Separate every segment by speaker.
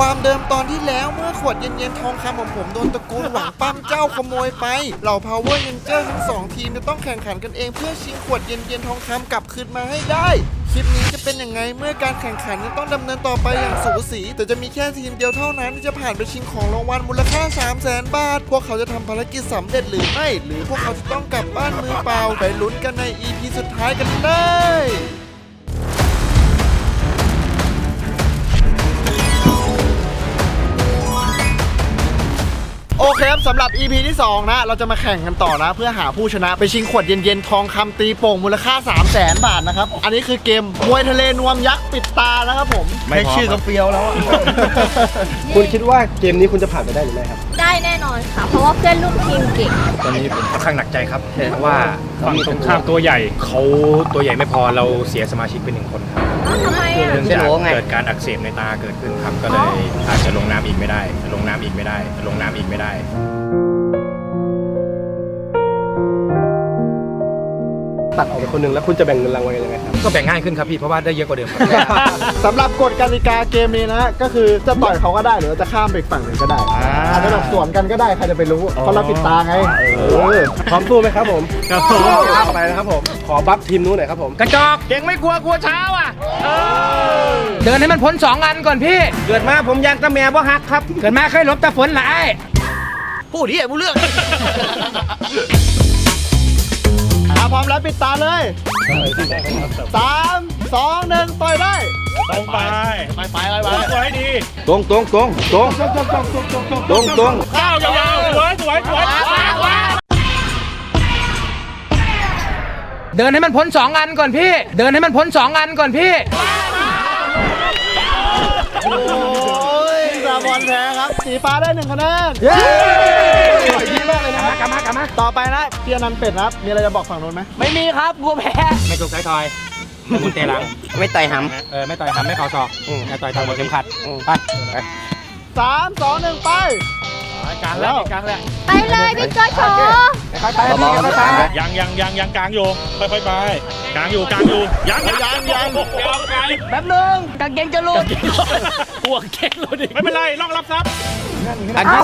Speaker 1: ความเดิมตอนที่แล้วเมื่อขวดเย็นๆทองคำของผมโดนตระกูลหวังปั้มเจ้าขโมยไป เหล่า Power Ranger ทั้งสองทีมจะต้องแข่งขันกันเองเพื่อชิงขวดเย็นๆทองคำกลับคืนมาให้ได้คลิปนี้จะเป็นยังไงเมื่อการแข่งขันจะต้องดำเนินต่อไปอย่างสูสี แต่จะมีแค่ทีมเดียวเท่านั้นที่จะผ่านไปชิงของรางวัลมูลค่า 3 0 0แสนบาท พวกเขาจะทำภารกิจสำเร็จหรือไม่ หรือพวกเขาจะต้องกลับบ้านมือเปล่าไปลุ้นกันใน EP สุดท้ายกันเลย โอเคครับสำหรับ EP ที่ 2 นะ เราจะมาแข่งกันต่อนะ เพื่อหาผู้ชนะไปชิงขวดเย็นๆ ทองคำตีโป่งมูลค่า 3 0 0แสนบาทนะครับ อันนี้คือเกมมวยทะเลนวมยักษ์ปิดตานะครับผม
Speaker 2: ไม่พร้อม
Speaker 1: ชื่อก็เฟี้ยวแล้วอะ
Speaker 3: คุณคิดว่าเกมนี้คุณจะผ่านไปได้หรือไม่ครับ
Speaker 4: ได้แน่นอนค่ะ เพราะว่าเพื่อนร่วมทีมเก่ง
Speaker 2: ตอนนี้ผมค่อนข้างหนักใจครับเพราะว่าฝั่งตรงข้ามตัวใหญ่เขาตัวใหญ่ไม่พอเราเสียสมาชิกไปหนึ่งคนครับ
Speaker 4: อ้าว ทำไมอะ
Speaker 2: เนื่องจากเกิดการอักเสบในตาเกิดขึ้นครับก็เลยอาจจะลงน้ำอีกไม่ได้ ลงน้ำอีกไม่ได้ ลงน้ำอีกไม่ได้
Speaker 3: ตัดออกไปคนหนึ่งแล้วคุณจะแบ่งเงินรางวัลกันยังไงครับ
Speaker 2: ก็แบ่งง่ายขึ้นครับพี่เพราะว่าได้เยอะกว่าเดิมครับ
Speaker 1: สำหรับกฎกติกาเกมนี้นะ ก็คือจะต่อยเขาก็ได้หรือว่าจะข้ามไปอีกฝั่งหนึ่งก็ได้
Speaker 2: อ่า
Speaker 1: อาจจะแบบสวนกันก็ได้ใครจะไปรู้เพราะเราปิดตาไงเออ
Speaker 3: พร้อมสู้ไหมครับผม
Speaker 2: ครับผม
Speaker 3: เข้าไปนะครับผม ขอบัฟทีมนู้นหน่อยครับผม
Speaker 2: กระจอกเก่งไม่กลัวกลัวเช้าอะ
Speaker 5: เดินให้มันพ้นสองอันก่อนพี่
Speaker 3: เกิดมาผมยังตะแม่บ่ฮักครับ
Speaker 5: เกิดมาเคยหลบตาฝนหลาย
Speaker 1: พูดที่ไอ้ผู้เรื่องอา พร้อมแล้วปิดตาเลยสามสองหนึ่งต่อยได้
Speaker 6: ตรงไป
Speaker 1: ไปไปไปไป
Speaker 6: สวยดี
Speaker 3: ตรงตรงตรงตรงตรงตรง
Speaker 6: ก้าวยาวๆสวยสวยสวย
Speaker 5: เดินให้มันพ้นสองอันก่อนพี่ เดินให้มันพ้นสองอันก่อนพี่
Speaker 1: โอ้ยซาบอนแพ้ครับ สีฟ้าได้หนึ่งคะแนนเย้ดีมากเลยนะครับ
Speaker 5: กลับมากลับมา
Speaker 1: ต่อไปนะเพียนันเป็ดนะครับ มีอะไรจะบอกฝั่งนู้นไหม
Speaker 5: ไม่มีครับกลัวแพ้
Speaker 2: ไม่ถูกสายทอยไม่มุนเตะหลัง
Speaker 5: ไม่ต่อยห
Speaker 2: เออไม่ต่อยหำไม่เข่าศอกไม่ต่อยทางหัวเข็มขัดไป
Speaker 1: สามสองหนึ่งไป
Speaker 2: กลางแล้วกลางแล้ว
Speaker 4: ไปเลยพี่โจโฉ
Speaker 1: ไปไปพี่ไปไป
Speaker 6: ยังยังยังยังกลางอยู่ค่อยๆไปกลางอยู่กลางอยู่ยังยังยังยังยาวไกลำ
Speaker 5: แป๊บนึงกางเกงจะหลุด
Speaker 6: หัวเก่งเลยดิไม่เป็นไรล่องรับทรัพย์
Speaker 5: อันนี้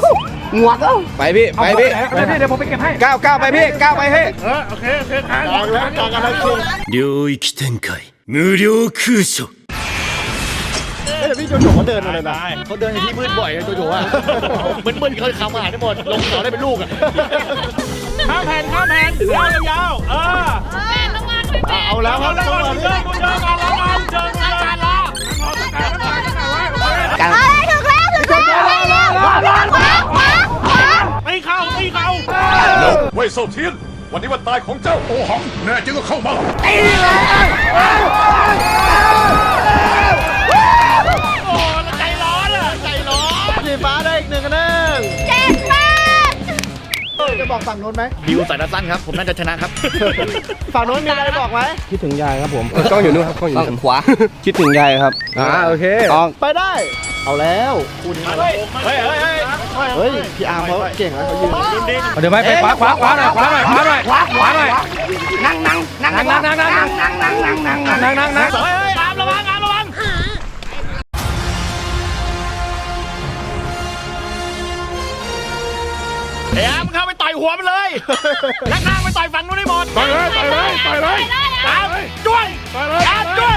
Speaker 3: ไปพี่ ไปพี่
Speaker 5: ไปพี่เดี๋ยวผมไปเก็บให้
Speaker 3: ก้าวก้าวไปพี่ก้าวไปพี่
Speaker 6: เออโอเคโอเคทาง
Speaker 1: กลางแล้วกลางกันแล้วคิง
Speaker 7: 领域展开无料空所
Speaker 1: เอ้ยแต่พี่โจโฉเขาเดินมาเลยนะ
Speaker 6: ได้
Speaker 1: เขาเดินในที่มืดบ่อยนะโจโฉอ่ะมึนๆเขาคำอาหารได้หมด ลงเขาได้เป็นลูกอ่ะ
Speaker 6: ข้ามแผ่นข้ามแผ่นยาวยาวๆเออ
Speaker 1: เอาแล้วค
Speaker 6: เอา
Speaker 1: รับ
Speaker 6: แล้ว
Speaker 1: จังห
Speaker 6: ก่อ
Speaker 1: วะ
Speaker 6: น
Speaker 1: นี้
Speaker 6: เจอกันแล้วกันเจอกันแล้วขอสกัดสกัดสกัดไว้โอเค
Speaker 4: เอ้ยถึงแล้วถึงแล้วถึงแล้ว
Speaker 6: เข้าตีเข้า
Speaker 8: เว่ยเซาเทียน วันนี้วันตายของเจ้าโอหังแน่จริงก็เข้ามา
Speaker 6: โอ้แล้วใจร้อนอะใจร้อน
Speaker 1: สีฟ้าได้อีกหนึ่งคะแนน
Speaker 4: เจ็บมาก
Speaker 1: จะบอกฝั่งนู้นไหม
Speaker 7: ビวสายตาสั้นครับ ผมน่าจะชนะครับ
Speaker 1: ฝั่งนู้นมีอะไรบอกไหม
Speaker 3: คิดถึงยายครับผมกล้องอยู่นู่นครับกล้องอยู่นู่นขวาคิดถึงยายครับอ่าโอเคกล้อง
Speaker 1: ไปได้ เอาแล้วคู่นี้
Speaker 6: เฮ้ยเฮ้ยเฮ้ย
Speaker 1: เฮ้ยพี่อาร์มเขาเก่งนะเขายืน
Speaker 5: เดี๋ยวไปไปขวาขวาขวาหน่อยขวาหน่อยขวาหน่อยขวาขวาหน่อยนั่งนั่งนั่งนั่งนั่งนั่งนั่งนั่งนั่งนั่งนั่งนั่งนั่งนั่งนั่ง
Speaker 6: เฮ้ยเฮ้ยตามระวังตามระวังเอ้ยมึงเข้าไปต่ อยหัวมันเลยแล้วข้างไปต่อยฝั่งนู้นให้หมดต่อยเลยต่อยเลยต่อยเลยตามจ้วยต่อยเลยตามจ้วย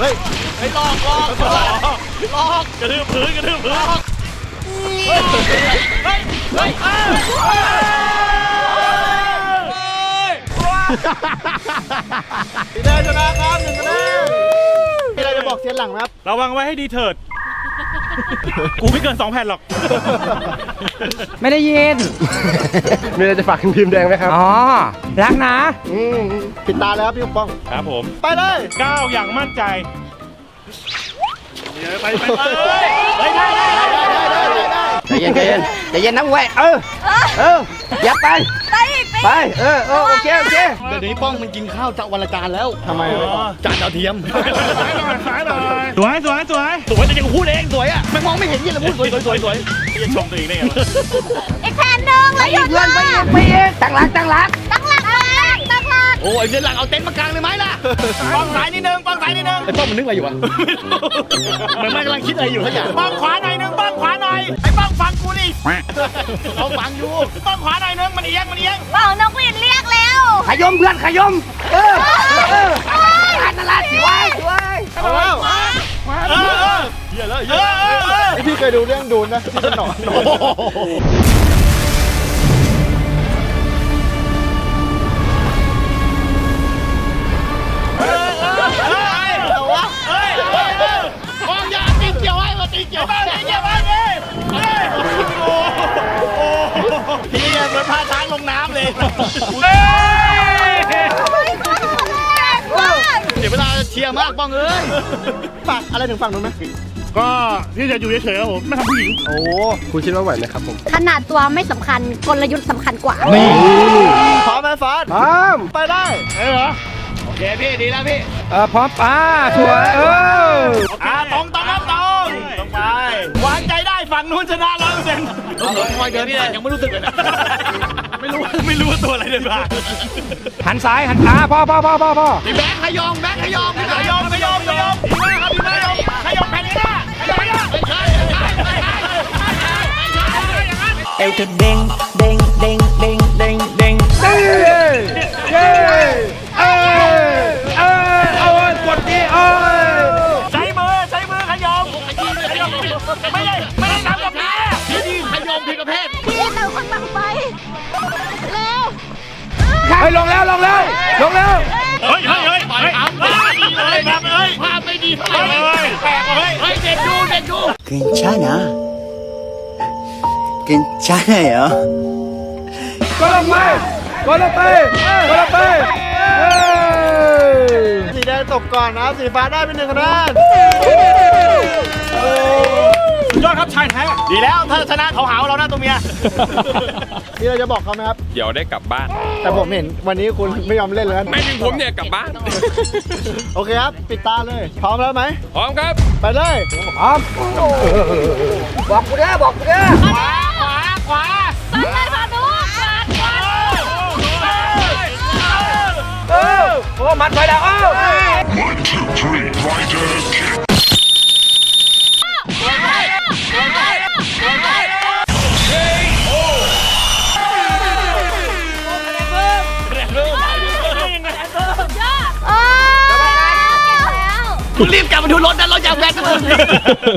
Speaker 1: เฮ้ย
Speaker 6: ไอ้ลอกลอกลอกลอกกระทืบพื้นกระทืบพื้นเฮ้ยเฮ้ยเฮ้ยเฮ้ย
Speaker 1: สีแดงชนะครับหนึ่งคะแนนมีอะไรจะบอกเซียนหลังไหมครับ
Speaker 6: ระวังไว้ให้ดีเถิด กูไม่เกินสองแผ่นหรอก
Speaker 5: ไม่ได้ยิน
Speaker 3: มีอะไรจะฝากถึงทีมแดงไหมครับ
Speaker 5: อ๋อ รักนะ
Speaker 1: อืมปิดตาเลยครับพี่ปกป้อง
Speaker 6: ครับผม
Speaker 1: ไปเลย
Speaker 6: ก้าวอย่างมั่นใจ ไปไปไปเฮ้ยเฮ้ยได้ได้ได้ได้ได้
Speaker 5: ใจเย็นใจเย็นใจเย็นนะเว้ยเออเอออย่าไป
Speaker 4: ไปอีกไป
Speaker 5: ไปเออเออโอเคโอเค
Speaker 7: เดี๋ยวนี้ป้องมันกินข้าวจากวันละจานแล้ว
Speaker 1: ทำไมไม่บอก
Speaker 7: จานดาวเทียม
Speaker 6: สายหน่อยสายหน่อยสวยสวยสวยสวยแต่ยังพูดเองสวยอะ
Speaker 7: มันมองไม่เห็นยี่เลยพูดสวยสวยสวยสวย
Speaker 6: ยังชมตัวเองได้ไงวะ
Speaker 4: อีกแผ่นหนึ่งแล้วหยุด
Speaker 5: เพื่อนไป
Speaker 4: เล
Speaker 5: อี
Speaker 4: ย
Speaker 5: กไปอีกตั้งหลักตั้งหลัก
Speaker 4: ตั้งหลักตั้งหลักตั้งหลัก
Speaker 9: โอ้ยเดี๋ยวหลังเอาเต็นท์มากางเลยไหมล่ะ
Speaker 10: ป้องซ้ายนิดนึงป้องซ้ายนิดนึง
Speaker 9: ไอ้ป้องมันนึกอะไรอยู่วะเหมือนมันกำลังคิดอะไรอยู่สักอย่าง
Speaker 10: ป้องขวาหน่อยนึงป้องขวาหน่อย
Speaker 9: เขาฟังอยู่
Speaker 10: ป้องขวาหน่อยนึงมันเอียงมันเอียง
Speaker 4: เป่านกหวีดเรียกแล้ว
Speaker 11: ขยมเพื่อนขยม
Speaker 1: เอาแล้ว
Speaker 10: เออเออเฮียแล้วเออเออเออ
Speaker 1: พี่เคยดูเรื่องดูนนะที่เป็นหนอน
Speaker 10: งลงน้ำเลย
Speaker 9: เดี๋ยวเวลาเชียร์มากป้องเอ้ย
Speaker 1: ฝากอะไรถึงฝั่งนู้นไหม
Speaker 10: ก็ที่จะอยู่เฉยๆครับผมไม่ทำผู้หญิง
Speaker 1: โอ้
Speaker 7: คุณคิดว่าไหวไหมครับผม
Speaker 4: ขนาดตัวไม่สำคัญกลยุทธ์สำคัญกว่า
Speaker 1: พร้อมไหมฟาส
Speaker 7: พร้อม
Speaker 1: ไปได้
Speaker 10: เออเหรอ
Speaker 9: โอเคพี่ดีแล้วพี่
Speaker 7: เออพร้อมป้าสวยเออ
Speaker 10: อ่าตรงตรงครับตรงตรงไปวางใจได้ฝั่งนู้นชนะร้อยเปอร์เซ็นต์
Speaker 9: คอยเดินนี่ยังไม่รู้สึกเลยนะ
Speaker 10: ไม่รู้ไม่รู้ว่าตัวอะไรเดินมา
Speaker 5: หันซ้ายหันอ่าพ่อพ่อพ่อพ่อพ่อ
Speaker 9: พี่แบงค์ขยอมแบงค์ขยอมพี่
Speaker 10: ขยอมขยอมขย
Speaker 5: ฮ้ยลงแล้วลงแล้วลงแล้ว
Speaker 10: เฮ้ยเฮ้ยเฮ้ยเฮ้ยเฮ้ยแบบเฮ้ย
Speaker 9: ภาพไม่ดี
Speaker 10: เฮ้ยเฮ้ยแปลกเฮ้ย
Speaker 9: เฮ้ยเด็กดูเด็กดู
Speaker 11: 괜찮아 괜찮아요
Speaker 5: ก็ลงไปก็ลงไปก็ลงไปเออ
Speaker 1: สีแดงตกก่อนนะ สีฟ้าได้เป็นหนึ่งคะแนน
Speaker 10: ยอดครับชายแท้ดีแล้วถ้าชนะเขาหาเราหน้าตัวเมีย
Speaker 1: นี่เราจะบอกเขาไหมครับ
Speaker 12: เดี๋ยวได้กลับบ้าน
Speaker 1: แต่ผมเห็นวันนี้คุณไม่ยอมเล่นแล้ว
Speaker 12: ไม่ถึงผมเนี่ยกลับบ้าน
Speaker 1: โอเคครับ ปิดตาเลย พร้อมแล้วไหม
Speaker 12: พร้อมครับ
Speaker 1: ไปเลย
Speaker 10: ขวาขวาขวา
Speaker 4: สันเลยพานุกาดกาด
Speaker 5: เออโอ้มัดไว้แล้วเออ
Speaker 4: เอ แล้ว
Speaker 9: คุณรีบกลับมาดูรถนะรถยางแบนกันเลย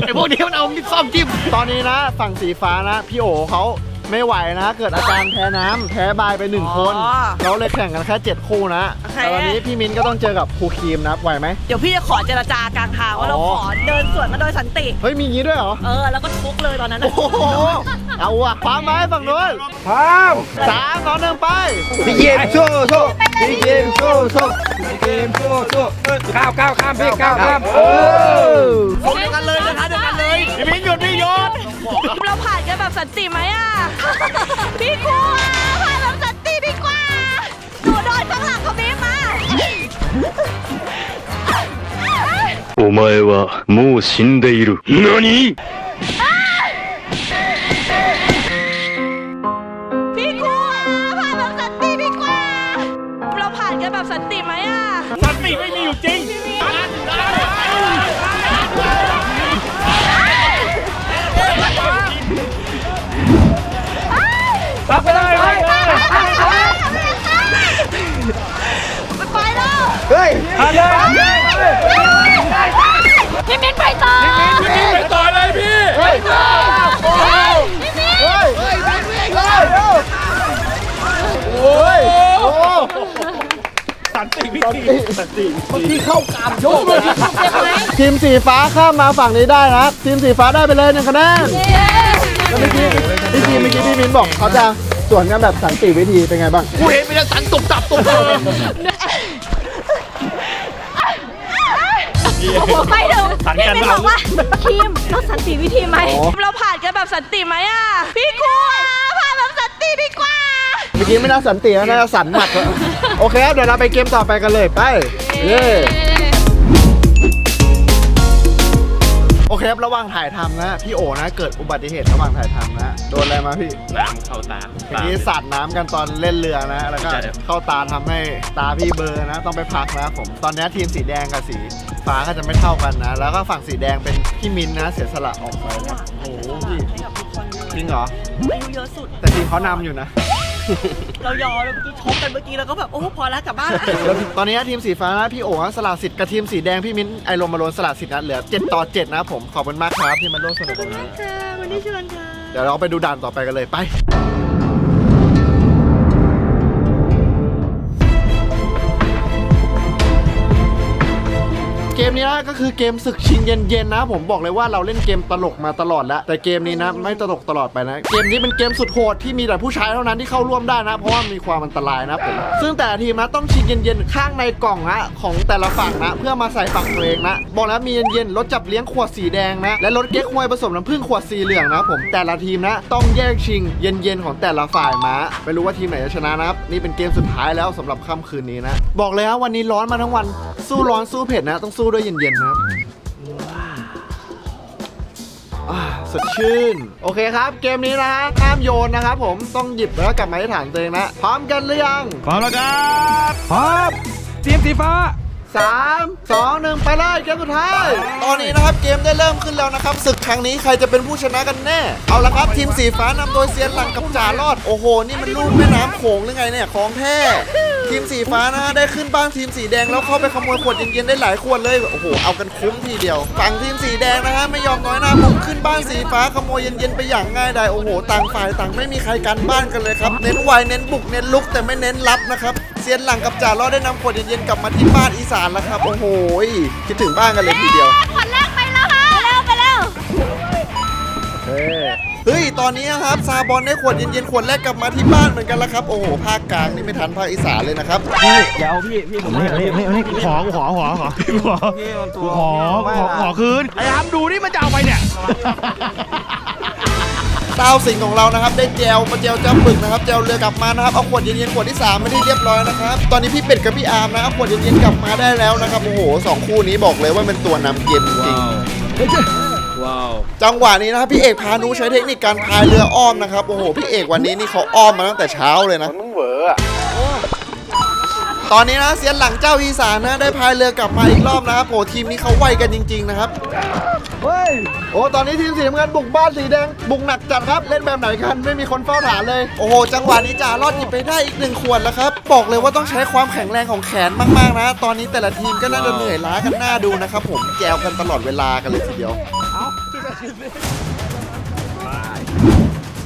Speaker 9: ไอ้พวกนี้มันเอามีดซ่อมจิ้ม
Speaker 1: ตอนนี้นะ ฝั่งสีฟ้านะ พี่โอเขา ไม่ไหวนะ เกิดอาการแพ้น้ำแพ้บายไปหนึ่งคนเราเลยแข่งกันแค่ 7 คู่นะแต่วันนี้พี่มิ้นก็ต้องเจอกับครูครีมนะไหวไหม
Speaker 13: เดี๋ยวพี่จะขอเจรจากลางทางว่าเรา
Speaker 1: อ๋อ
Speaker 13: ขอเดินสวนมาโดยสันติ
Speaker 1: เฮ้ย มีงี้ด้วยเหรอ
Speaker 13: เออ แล้วก็ทุกเลยตอนนั้น
Speaker 1: โอ้โห เอาอะพร้อมไหมฝั่งนู้น
Speaker 5: พร้อม
Speaker 1: สามสองหนึ่งไป
Speaker 7: พี่เกมโชว์โชว์พี่เกมโชว์โชว์พี่เกมโชว์โชว์
Speaker 5: ก้าวก้าวข้ามพี่ก้าวข้ามเออ
Speaker 13: เดียวกันเลยนะคะเดียวกันเลย
Speaker 10: พี่มิ้นหยุดพี่ห ยุด
Speaker 13: เราผ่านกันแบบสันติไหมอ่ะ
Speaker 4: พี่กลัวพาแบบสันติดีกว่าหนูโดนข้างหลังเขาบีบมา
Speaker 8: お前はもう死んでいる。何
Speaker 4: ติพี่
Speaker 10: สันติ
Speaker 1: เมื่อกี้เข้ากามโยกเลยทีมสีฟ้าข้ามมาฝั่งนี้ได้นะทีมสีฟ้าได้ไปเลยหนึ่งคะแนนแล้วเมื่อกี้พี่ทีมเมื่อกี้พี่มิ้นบอกเขาจะสวนกันแบบสันติวิธีเป็นไงบ้าง
Speaker 9: กูเห็นมันจะสันตุบตับตุบตับ
Speaker 4: ไปเดี๋ยวพี่มิ้นบอกว่าทีมเราสันติวิธีไหม
Speaker 13: เราผ่านกันแบบสันติไหมอะ
Speaker 4: พี่กลัวพาแบบสันติดีกว่า
Speaker 1: เมื่อ กี้ไม่น่าสันตินะน่าจะสันหมัดอะโอเคครับเดี๋ยวเราไปเกมต่อไปกันเลยไปเย้ โอเค
Speaker 14: เคครับระหว่างถ่ายทำนะ พี่โอนะ เกิดอุบัติเหตุระหว่างถ่ายทำนะ โดนอะไรมาพี่
Speaker 12: น้ำเข้าตา
Speaker 14: ทีนี้สาดน้ำกันตอนเล่นเรือนะ แล้วก็
Speaker 12: ใช่ครับ
Speaker 14: เข้าตาทำให้ตาพี่เบลอร์นะ ต้องไปพักนะผม ตอนนี้ทีมสีแดงกับสีฟ้าก็จะไม่เท่ากันนะ แล้วก็ฝั่งสีแดงเป็นพี่มินนะ เสียสละออกไปนะโอ้โหพี่จริงเหรอ
Speaker 13: อายุเยอะสุด
Speaker 14: แต่ทีมเขานำอยู่นะ
Speaker 13: เรายอมแล้วเมื่อกี้ชกกันเมื่อกี้แล้วก็แบบโอ้พอแล้วกลับบ้านละ
Speaker 14: แล้วตอนนี้ทีมสีฟ้านะพี่โอ๋สละสิทธิ์กับทีมสีแดงพี่มิ้นไอโรมาโลนสละสิทธิ์นะเหลือ7ต่อ7นะผมขอบคุณมากครับที่มาร่วมสนุกกันนะ
Speaker 13: ค่ะวันนี้เชิญค่ะ
Speaker 14: เดี๋ยวเราไปดูด่านต่อไปกันเลยไป เกมนี้นะก็คือเกมศึกชิงเย็นๆนะ ผมบอกเลยว่าเราเล่นเกมตลกมาตลอดแล้วแต่เกมนี้นะไม่ตลกตลอดไปนะ เกมนี้เป็นเกมสุดโหดที่มีแต่ผู้ชายเท่านั้นที่เข้าร่วมได้นะ เพราะว่ามีความอันตรายนะผมซึ่งแต่ละทีมนะต้องชิงเย็นๆข้างในกล่องนะของแต่ละฝั่งนะ เพื่อมาใส่ฝั่งตัวเองนะ บอกแล้วมีเย็นๆรถจับเลี้ยงขวดสีแดงนะและรถเก๊กฮวยผสมน้ำผึ้งขวดสีเหลืองนะผมแต่ละทีมนะ ต้องแยกชิงเย็นๆของแต่ละฝ่ายมาไม่รู้ว่าทีมไหนจะชนะนะครับนี่เป็นเกมสุดท้ายแล้วสำหรับค่ำคืนนี้นะ บอกเลยว่าวันนี้ร้อนมาทั้งวันสู้ร้อนสู้เผ็ดนะต้องสู้ด้วยเย็นๆนะครับอ่าสดชื่น โอเคครับ เกมนี้นะฮะห้ามโยนนะครับผมต้องหยิบแล้วก็กลับมาที่ฐานตัวเองนะ พร้อมกันหรือยัง
Speaker 15: พร้อมแล้วครับ
Speaker 5: พร้อมทีมสีฟ้า
Speaker 14: 3 2 1 ไปเลยเกมสุดท้ายตอนนี้นะครับเกมได้เริ่มขึ้นแล้วนะครับศึกครั้งนี้ใครจะเป็นผู้ชนะกันแน่ เอาละครับทีมสีฟ้านำโดยเซียนหลังกับจ่ารอดโอ้โห นี่มันลูกแม่น้ำโขงหรือไงเนี่ยของแท้ทีมสีฟ้านะได้ขึ้นบ้านทีมสีแดงแล้วเข้าไปขโมยขวดเย็นๆได้หลายขวดเลยโอ้โหเอากันคุ้มทีเดียวฝั่งทีมสีแดงนะฮะไม่ยอมน้อยหน้าบุกขึ้นบ้านสีฟ้าขโมยเย็นๆไปอย่างง่ายดายโอ้โหต่างฝ่ายต่างไม่มีใครกันบ้านกันเลยครับเน้นไวเน้นบุกเน้นลุกแต่ไม่เน้นรับนะครับเซียนหลังกับจ่ารอดได้นำขวดเย็นๆกลับมาที่บ้านอีสานานแล้วครับ โอ้โหคิดถึงบ้านกันเลยทีเดียว
Speaker 8: คนแรกไปแล้วค่ะไปแล้วไปแล้ว
Speaker 14: เฮ้ย ตอนนี้ครับซาบอลได้ขวดเย็นๆขวดแรกกลับมาที่บ้านเหมือนกันแล้วครับ โอ้โห ภาคกลางนี่ไม่ทันภาคอีสานเลยนะครับพี่
Speaker 15: เดี๋ยวพี่ พี่ผมไม่ไม่ไม่ขอขอขอขอขอขอขอคืนขอ้ขรับดูนี่มันจะขอาขปเนี่ย
Speaker 14: ดาวสิงห์ของเรานะครับ ได้แจวมาแจวจ้ำบึกนะครับแจวเรือกลับมานะครับเอาขวดเย็นๆขวดที่3มาที่เรียบร้อยนะครับตอนนี้พี่เป็ดกับพี่อาร์มนะเอาขวดเย็นๆกลับมาได้แล้วนะครับโอ้โหสองคู่นี้บอกเลยว่าเป็นตัวนำเกมจริงๆ
Speaker 16: ว้าว
Speaker 14: จังหวะนี้นะครับพี่เอกพานุใช้เทคนิคการพายเรืออ้อมนะครับโอ้โหพี่เอกวันนี้นี่เขาอ้อมมาตั้งแต่เช้าเลยนะ ตอนนี้นะเซียนหลังเจ้าอีสานนะได้พายเรือกลับมาอีกรอบนะครับโอ้ทีมนี้เขาไวกันจริง ๆ นะครับเฮ้ยโอ้ตอนนี้ทีมสีน้ำเงินบุกบ้านสีแดงบุกหนักจัดครับเล่นแบบไหนกันไม่มีคนเฝ้าฐานเลยโอ้โหจังหวะนี้จ่ารอดหยิบไปได้อีกหนึ่งขวดแล้วครับบอกเลยว่าต้องใช้ความแข็งแรงของแขนมากๆนะ ตอนนี้แต่ละทีมก็น่าจะเหนื่อยล้ากันหน้าดูนะครับผมแจวกันตลอดเวลากันเลยทีเดียว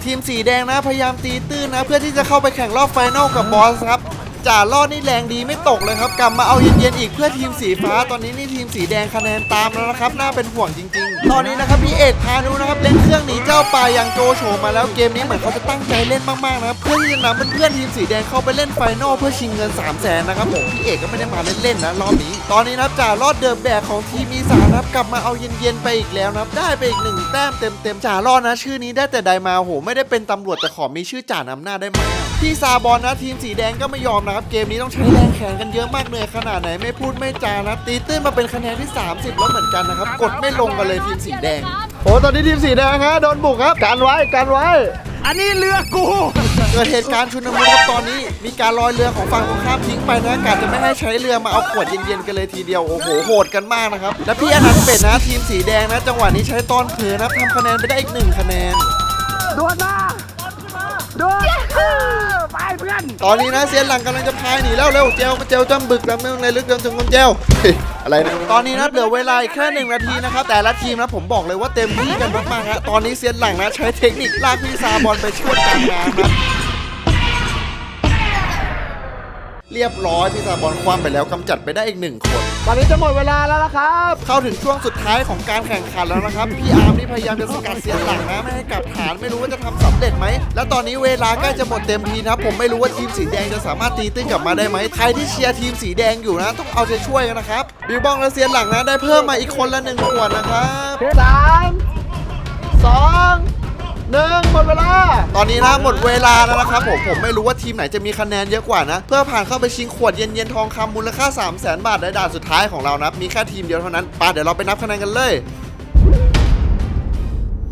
Speaker 14: ทีมสีแดงนะพยายามตีตื้นนะ เพื่อที่จะเข้าไปแข่งรอบไฟนอลกับบอสครับ จ่ารอดนี่แรงดีไม่ตกเลยครับกลับมาเอาเย็นๆอีกเพื่อทีมสีฟ้า ตอนนี้นี่ทีมสีแดงคะแนนตามแล้วนะครับน่าเป็นห่วงจริง ๆ ตอนนี้นะครับพี่เอกพานุนะครับเล่นเครื่องหนีเจ้าป่าอย่างโจโฉมาแล้วเกมนี้เหมือนเขาจะตั้งใจเล่นมากๆนะครับเพื่อที่จะนำเพื่อนๆทีมสีแดงเข้าไปเล่นไฟนอลเพื่อชิงเงิน3 0 0แสนนะครับผมพี่เอกก็ไม่ได้มาเล่นๆนะรอบนี้ ตอนนี้นะครับจ่ารอดเดิมแบกของทีมอีสานนะครับกลับมาเอาเย็นๆไปอีกแล้วนะครับได้ไปอีกหนึ่งแต้มเต็มๆจ่ารอดนะชื่อนี้ได้แต่ใดมาโหไม่ได้เป็นตำรวจแต่ขอมีชื่อจ่านำหน้าได้ไหมพี่ซาบอนนะทีมสีแดงก็ไม่ยอมนะครับ เกมนี้ต้องใช้แรงแขนกันเยอะมากเหนื่อยขนาดไหนไม่พูดไม่จานะ ตีตื้นมาเป็นคะแนนที่ 30 แล้วเหมือนกันนะครับ กดไม่ลงกันเลยทีมสีแดง โอ้ตอนนี้ทีมสีแดงฮะโดนบุกครับการไว้การไว้
Speaker 15: อันนี้เรือกู
Speaker 14: เกิดเหตุการณ์ชุนมุนครับตอนนี้ มีการลอยเรือของฝั่งตรงข้ามทิ้งไปนะกาจะไม่ให้ใช้เรือมาเอาขวดเย็นๆกันเลยทีเดียวโอ้โหโหดกันมากนะครับและพี่อนันต์เป็ดนะทีมสีแดงนะ จังหวะนี้ใช้ตอนเผลอนะทำคะแนนไปได้อีกหนึ่งคะแนน
Speaker 15: ดวนมา ดวนไปเพื่อน
Speaker 14: ตอนนี้นะเซียนหลังกำลังจะพายหนีแล้วเร็วเจลเจลจำบึกแล้วไม่ต้องเลยลึกเดินถึงคนเจลเฮ้ยอะไรนะตอนนี้นะเหลือเวลาแค่หนึ่งนาทีนะครับแต่ละทีมนะผมบอกเลยว่าเต็มที่กันมากๆฮะตอนนี้เซียนหลังนะใช้เทคนิคลากพี่ซาบอลไปช่วยกลางน้ำนะเรียบร้อยพี่ซาบอลคว่ำไปแล้วกำจัดไปได้อีกหนึ่งคน ตอนนี้จะหมดเวลาแล้วนะครับ เข้าถึงช่วงสุดท้ายของการแข่งขันแล้วนะครับ พี่อาร์มนี่พยายามจะสกัดเสียนหลังนะ ไม่ให้กลับฐานไม่รู้ว่าจะทำสำเร็จไหม และตอนนี้เวลาใกล้จะหมดเต็มทีนะครับ ผมไม่รู้ว่าทีมสีแดงจะสามารถตีตื้นกลับมาได้ไหม ใครที่เชียร์ทีมสีแดงอยู่นะ ต้องเอาใจช่วยกันนะครับ บิวบองและเซียนหลังนะได้เพิ่มมาอีกคนละหนึ่งขวดนะครับสามสอง หนึ่งหมดเวลา ตอนนี้นะหมดเวลาแล้วนะครับผมผมไม่รู้ว่าทีมไหนจะมีคะแนนเยอะกว่านะ เพื่อผ่านเข้าไปชิงขวดเย็นเย็นๆทองคำมูลค่า 3 0 0 0 0 0บาทในด่านสุดท้ายของเรานะมีแค่ทีมเดียวเท่านั้นไปาเดี๋ยวเราไปนับคะแนนกันเลย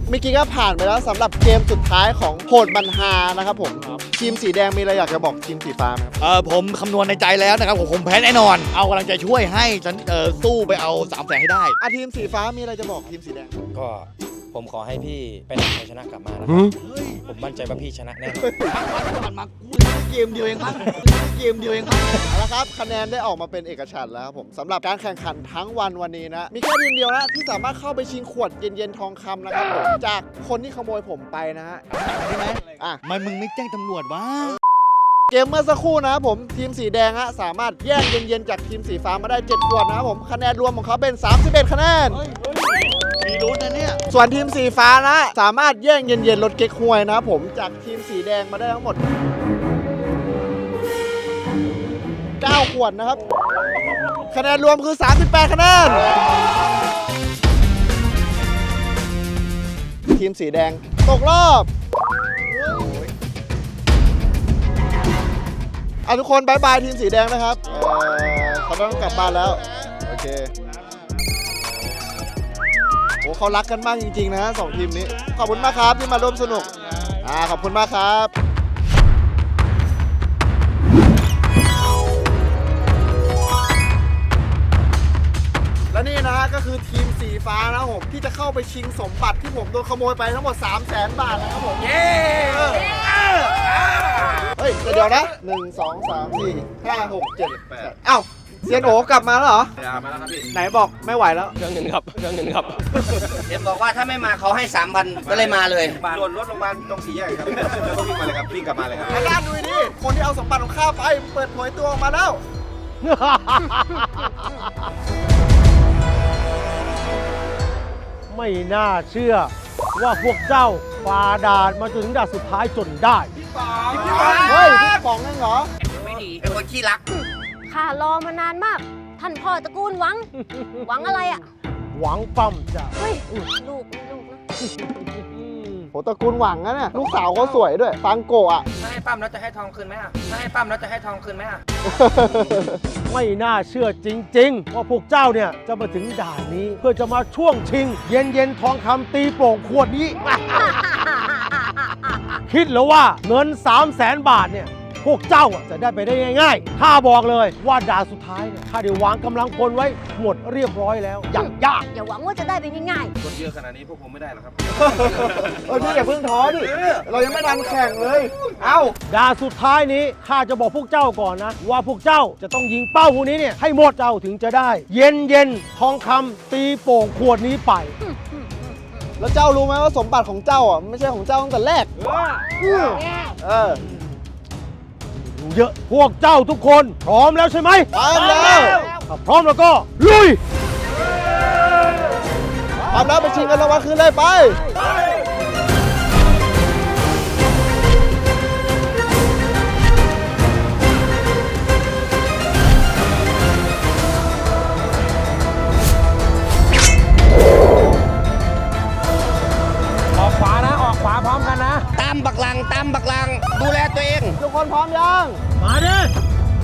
Speaker 1: เมื่อกี้ก็ผ่านไปแล้วสำหรับเกมสุดท้ายของโหดบันฮานะครับผมทีมสีแดงมีอะไรอยากจะบอกทีมสีฟ้าไหมครับ
Speaker 7: เออผมคำนวณในใจแล้วนะครับผมผมแพ้แน่นอน เอากำลังใจช่วยให้ฉันเออสู้ไปเอาสามแสนให้ได้
Speaker 1: อะทีมสีฟ้ามีอะไรจะบอกทีมสีแดง
Speaker 2: ก็ ผมขอให้พี่เป็นชัยชนะกลับมานะครับ ผมมั่นใจว่าพี่ชนะแน่นอน
Speaker 7: ผ่านมากูเกมเดียวเองมั้งเกมเดียวเองมั้ง
Speaker 1: เอาละครับคะแนนได้ออกมาเป็นเอกฉันท์แล้วครับผมสำหรับการแข่งขันทั้งวันวันนี้นะ มีแค่ทีมเดียวนะที่สามารถเข้าไปชิงขวดเย็นๆทองคำนะครับผมจากคนที่ขโมยผมไปนะฮะใช่ไหมอะ
Speaker 7: ทำไมมึงไม่แจ้งตำรวจวะ
Speaker 1: เกมเมื่อสักครู่นะครับผมทีมสีแดงฮะสามารถแย่งเย็นๆจากทีมสีฟ้ามาได้ 7 ขวดนะครับผมคะแนนรวมของเขาเป็น 31 คะแนน
Speaker 7: มีลุ้นนะเนี่ย
Speaker 1: ส่วนทีมสีฟ้านะ สามารถแย่งเย็นๆรถเก๊กฮวยนะผมจากทีมสีแดงมาได้ทั้งหมด 9 ขวดนะครับ คะแนนรวมคือ 38 คะแนน ทีมสีแดงตกรอบเอาทุกคนบายบายทีมสีแดงนะครับ เขาต้องกลับบ้านแล้ว โอเค โอ้เขารักกันมากจริงๆนะฮะสองทีมนี้ ขอบคุณมากครับที่มาร่วมสนุกอ่าขอบคุณมากครับและนี่นะฮะก็คือทีมสีฟ้านะครับผมที่จะเข้าไปชิงสมบัติที่ผมโดนขโมยไปทั้งหมด 3 0 0แสนบาทนะครับผมเย้เฮ้ยแต่เดี๋ยวนะ 1 2 3 4 5 6 7 8อ้าวเซียนโอกลับมาแล้วเหรอ
Speaker 3: มาแล้วครับพี่
Speaker 1: ไหนบอกไม่ไหวแล้ว
Speaker 3: เครื่องเงินครับเครื่องเงินครับ
Speaker 5: เห็นบอกว่าถ้าไม่มาเขาให้สามพันก็เลยมาเลย
Speaker 3: ส่วนรถโรงพยาบาลตรงสี่แยกครับก็วิ่งมาเลยครับวิ่งกลับมาเลยครับ
Speaker 1: ทางด้านดูดิคนที่เอาสมบัติของข้าไปเปิดเผยตัวออกมาแล้ว
Speaker 17: ไม่น่าเชื่อว่าพวกเจ้าฝ่าด่านมาจนถึงด่านสุดท้ายจนได้
Speaker 1: เฮ้ยพี่ป๋องนั่นเหรอ
Speaker 5: ไม่ดีเป็นคนขี้รัก
Speaker 4: ข้ารอมานานมาก ท่านพ่อตระกูลหวัง หวังอะไรอะ
Speaker 17: หวังปั้มเจ้า
Speaker 4: เฮ้ย ลูกลูกนะ
Speaker 1: โหตระกูลหวังนะเนี่ยลูกสาวเขาสวยด้วยฟังโกะอะ
Speaker 5: ถ้าให้ปั้มแล้วจะให้ทองคืนไหมอะถ้าให้ปั้มแล้วจะให้ทองคืนไหมอะ
Speaker 17: ไม่น่าเชื่อจริง ๆ ว่าพวกเจ้าเนี่ยจะมาถึงด่านนี้ เพื่อจะมาช่วงชิง เย็นเย็นๆทองคำตีโป่งขวดนี้ คิดแล้วว่าเงิน 3 0 0แสนบาทเนี่ย พวกเจ้าอะจะได้ไปได้ง่ายๆข้าบอกเลยว่าด่านสุดท้ายเนี่ยข้าได้วางกำลังพลไว้หมดเรียบร้อยแล้ว อย่างยาก
Speaker 4: อย่าหวังว่าจะได้ไปง่าย
Speaker 3: คนเยอะขนาดนี้พวกผมไม่ได้หรอกครับ
Speaker 1: เออพี่อย่าเพิ่งท้อดิ เรายังไม่ทันแข่งเลย เอ้า
Speaker 17: ด่านสุดท้ายนี้ข้าจะบอกพวกเจ้าก่อนนะ ว่าพวกเจ้าจะต้องยิงเป้าพวกนี้เนี่ยให้หมดเจ้าถึงจะได้ เย็นเย็นๆทองคำตีโป่งขวดนี้ไป
Speaker 1: แล้วเจ้ารู้ไหมว่าสมบัติของเจ้าอะไม่ใช่ของเจ้าตั้งแต่แรก เออ
Speaker 17: เยอะ พวกเจ้าทุกคนพร้อมแล้วใช่ไหม
Speaker 1: พร้อมแล้ว
Speaker 17: ถ้าพร้อมแล้วก็ลุย
Speaker 1: พร้อมแล้วไปชิงกันรางวัลคืนเลยไป
Speaker 2: อ
Speaker 1: คนพร้อมยัง
Speaker 17: มาดิ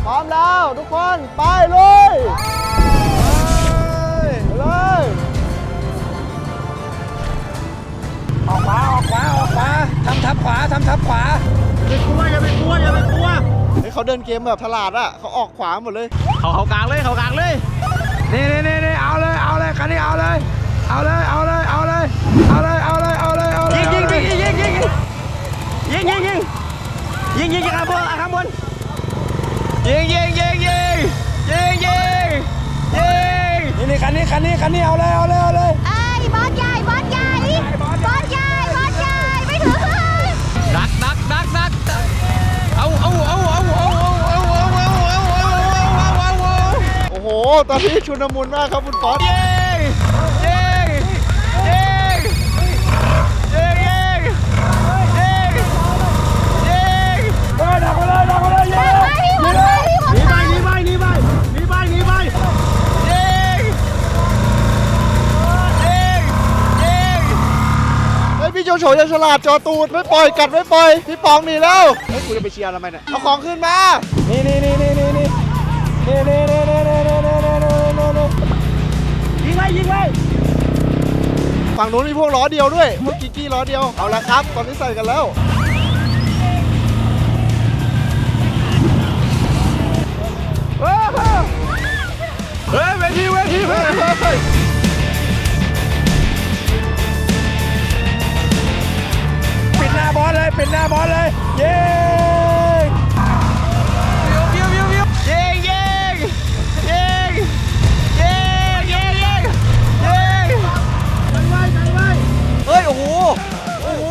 Speaker 1: พร้อมแล้ว ทุกคนไปเลยไปเลย
Speaker 5: ออกขวาออกขวาออกขวาทำทับขวาทำทับขวา
Speaker 1: เฮ้ยเขาเดินเกมแบบฉลาดอะเขาออกขวาหมดเลย
Speaker 6: เขาเขากลางเลยเขากลางเลย
Speaker 5: นี่นี่นี่นี่เอาเลยเอาเลยคันนี้เอาเลยเอาเลยเอาเลยเอาเลยเอาเลยเอาเลยเอาเลยเอาเลยยิงยิงยิงยิงยิงยิงยิงยิง ยิงยิงยิงข้างบนข้างบนยิงยิงยิงยิงยิงยิงยิงนี่นี่คันนี้คันนี้คันนี้เอาเลยเอาเลยเอาเลย
Speaker 4: ๆเอ้ยบอสใหญ่บอสใหญ่บอสใหญ่บอสใหญ่ไม่ถึง
Speaker 5: ดักดักดักดักเอาเอาเอาเอาเอาเอาเอาเอาเอาเอาเอาเอาเอา
Speaker 1: โอ้โหตอนนี้ชุนมุนมากครับคุณฟอส
Speaker 5: เฮ้ย
Speaker 1: พี่โฉจะฉลาดจอตูดไม่ปล่อยกัดไม่ปล่อยพี่ปองหนีแล้วเฮ้ยกูจะไปเชียร์ทำไมเนี่ยเอาของขึ้นมา
Speaker 5: นี่นี่นี่นี่นี่นี่นี่นี่นี่นี่นี่นี่นี่นี่นี่
Speaker 17: ยิงไปยิงไป
Speaker 1: ฝั่งนู้นมีพวกล้อเดียวด้วยพวกกิกกี้ล้อเดียวเอาละครับ ตอนนี้ใส่กันแล้ว
Speaker 5: เฮ้ยเวทีเวทีเวที เลยปิดหน้าบอลเลย เย้วิววิววิววิวเย้เย้เย้เย้เย้เย้เย้กันไว้กันไว้เฮ้ยโอ้โห โอ้โห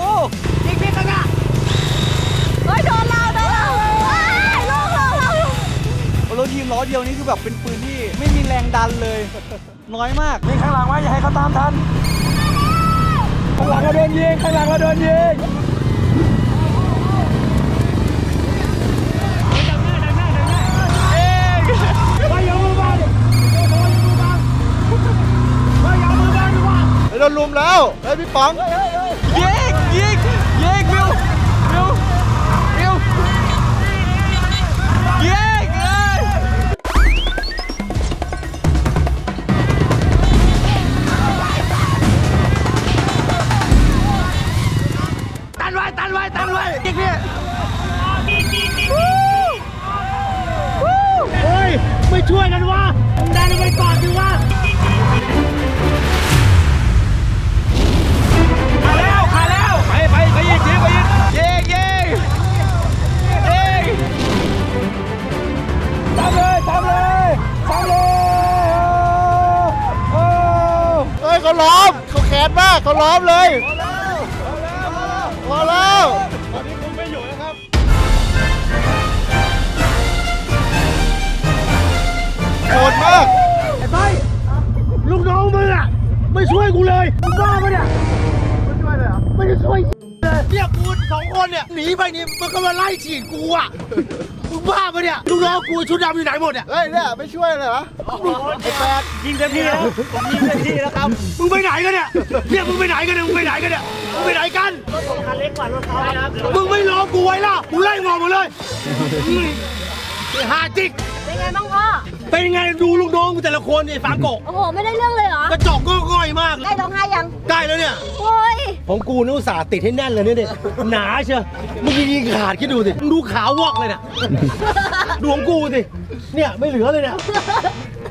Speaker 5: ยิงพี่กันอะ
Speaker 4: เฮ้ยโดนเราโดนเราว้ายลูกเราเรา
Speaker 5: รถทีมล้อเดียวนี่คือแบบเป็นปืนที่ไม่มีแรงดันเลย น้อยมากนี่ข้างหลังไว้อย่าให้เขาตามทันข้างหลังเราโดนยิงข้างหลังเราโดนยิง
Speaker 1: นลุมแล้วเฮ้ยพี่ป๋อง
Speaker 5: ยิงยิงยิงวิววิววิวยิงเอ้ยตันไว้ตันไว้ตันไว้ยิงเนี่ย
Speaker 17: เฮ้ยไม่ช่วยกันวะดันไปก่อนสิวะ
Speaker 5: เลยทำเลยโอ้
Speaker 1: เฮ้ยเขาล้อมเขาแค้นมากเขาล้อมเลยพอแล้วโหดมาก
Speaker 17: ไอ้ไปลูกน้องมึงอะ ไม่ช่วยกูเลยมึงบ้าปะเนี่ย เลยเนี่ยกูสองคนเนี่ยหนีไปนี่มันก็มาไล่ฉีดกูอะมึงบ้าปะเนี่ยลูกน้องกูชุดดำอยู่ไหนหมดเนี่ย
Speaker 1: เฮ้ยเนี่ยไม่ช่วยเลยเหรอไอ้แปด
Speaker 17: ยิงเต็มที่แล้วผมยิงเต็มที่แล้วครับมึงไปไหนกันเนี่ยเนี่ยมึงไปไหนกันเนี่ยมึงไปไหนกันเนี่ยมึงไปไหนกันรถผมคันเล็กกว่ารถเขาครับมึงไม่รอกูไว้ล่ะกูไล่งอหมดเลยอืมไอ้หาจิก
Speaker 4: เป็นไงบ้างพ่อ
Speaker 17: เป็นไงดูลูกน้องกูแต่ละคนไอ้ฟางโกะ
Speaker 4: โอ้โห ไม่ได้เรื่องเลยเหรอ
Speaker 17: กระจอกก็ง่อยมาก
Speaker 4: ได้ร้องไห้ยัง
Speaker 17: ได้แล้วเนี่ย
Speaker 4: โอ้ย
Speaker 17: ของกูนี่อุตส่าห์ติดให้แน่นเลยเนี่ยเด็หนาเชียวมึงยิงขาดคิดดูสิมึงดูขาววอกเลยเนี่ยดูของกูสิเนี่ยไม่เหลือเลยเนี่ย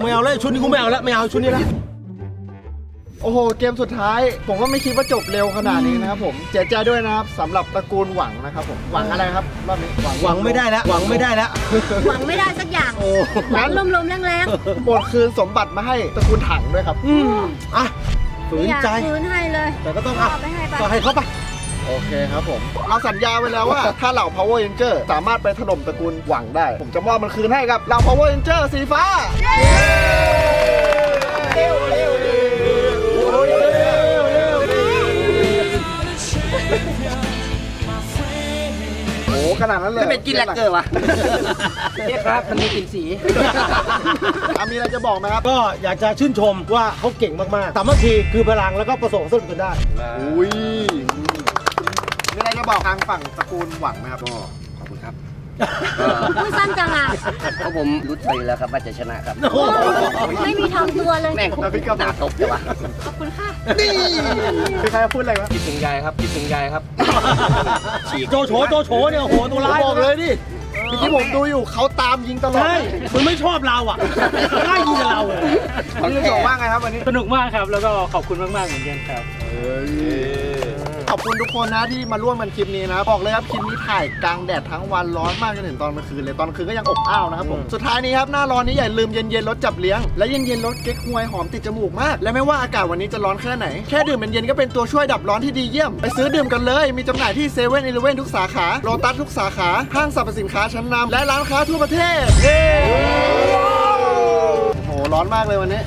Speaker 17: ไม่เอาแล้วชุดนี้กูไม่เอาแล้วไม่เอาชุดนี้แล้ว
Speaker 1: โอ้โห เกมสุดท้าย ผมก็ไม่คิดว่าจบเร็วขนาดนี้นะครับผมเสียใจด้วยนะครับสำหรับตระกูลหวังนะครับผม หวังอะไรครับรอบนี้
Speaker 17: หวังไม่ได้แล้ว หวังไม่ได้แล้ว
Speaker 4: หวังไม่ได้สักอย่าง
Speaker 1: โอ้
Speaker 4: หวั
Speaker 1: งั้
Speaker 4: ง
Speaker 1: น
Speaker 4: ลมๆแรง
Speaker 1: โปรดคืนสมบัติมาให้ตระกูลถังด้วยครับ
Speaker 17: อืมอะฝื
Speaker 4: ๆ
Speaker 17: น
Speaker 4: อยาก
Speaker 17: ใจ
Speaker 4: คืนให้เลย
Speaker 17: แต่ก็ต้อง
Speaker 4: พ่
Speaker 17: อะ
Speaker 4: อไปให้ไป
Speaker 17: ก็ให้เขาไป
Speaker 1: โอเคครับผม เราสัญญาไว้แล้วว่า ถ้าเหล่า Power Ranger สามารถไปถล่มตระกูลหวังได้ ผมจะมอบมันคืนให้กับเหล่า Power Ranger สีฟ้าโอ้ ขนาดนั้นเลย
Speaker 3: ไม่เป็นกินแลกเกอร์วะ
Speaker 17: เนี่ยครับมันมีกลิ่นสี
Speaker 1: อะมีอะไรจะบอกไหมครับ
Speaker 17: ก็อยากจะชื่นชมว่าเขาเก่งมากๆสามัคคีคือพลังแล้วก็ประสบความสำเร็จจนได้
Speaker 1: อุ้ยมีอะไรจะบอกทางฝั่งตระกูลหวังไหมครับ
Speaker 3: ก็ขอบคุณครับ
Speaker 4: พูดสั้นจังอะ
Speaker 3: เพราะผมรู้ใจแล้วครับว่าจะชนะครับ
Speaker 4: โอ้ไม่มีทำตัวเลย
Speaker 3: แม่งผมหนาตบเลยวะ
Speaker 4: ขอบคุณค่ะ
Speaker 1: นี่มีใครจะพูดอะไรไหม
Speaker 3: คิดถึงยายครับคิดถึงยายครับ
Speaker 17: โจโฉโจโฉเนี่ยโอ้โหตัวร้าย
Speaker 1: บอกเลยดิเมื่อกี้ผมดูอยู่เขาตามยิงตลอด
Speaker 17: ใช่มันไม่ชอบเราอะไล่ยิงเราอะ
Speaker 1: นี่จะบอกว่าไงครับวันนี้
Speaker 2: สนุกมากครับแล้วก็ขอบคุณมากๆเหมือนกันครับ
Speaker 1: ขอบคุณทุกคนนะที่มาร่วมกันคลิปนี้นะบอกเลยครับคลิปนี้ถ่ายกลางแดดทั้งวันร้อนมากจนถึงตอนกลางคืนเลยตอนกลางคืนก็ยังอบอ้าวนะครับผมสุดท้ายนี้ครับหน้าร้อนนี้อย่าลืมเย็นๆรถจับเลี้ยงและเย็นๆรถเก๊กฮวยหอมติดจมูกมาก และไม่ว่าอากาศวันนี้จะร้อนแค่ไหนแค่ดื่มเย็นๆก็เป็นตัวช่วยดับร้อนที่ดีเยี่ยม ไปซื้อดื่มกันเลย มีจำหน่ายที่เซเว่นอีเลเว่นทุกสาขาโลตัสทุกสาขาห้างสรรพสินค้าชั้นนำและร้านค้าทั่วประเทศเย้โอ้โหร้อนมากเลยวัน
Speaker 4: นี้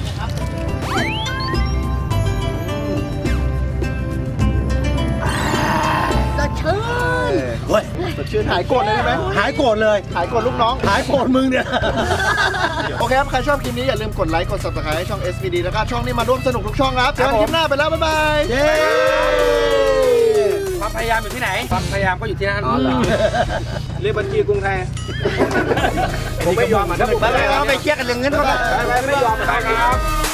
Speaker 17: เฮ้ย
Speaker 1: สดชื่นหายโกรธเลยได้ไหม
Speaker 17: หายโกรธเลย
Speaker 1: หายโกรธลูกน้อง
Speaker 17: หายโกรธมึงเนี่ย
Speaker 1: โอเคครับ ใครชอบคลิปนี้อย่าลืมกดไลค์ กด subscribe ให้ช่อง SVD แล้วก็ช่องนี้มาร่วมสนุกทุกช่องครับเจอกันคลิปหน้าไปแล้ว บ๊ายบาย
Speaker 17: เย้
Speaker 3: ความพยายามอยู่ที่ไหน ความพยายามก็อยู่ที่นั่น
Speaker 17: อ๋อเหรอ
Speaker 3: เรียกบัญชีกรุงไทย ผมไม่ยอมอะถ้าผม
Speaker 1: ไปไปไป
Speaker 3: ไปเครียดกันเรื่องเงินเขาไม่ยอมครับ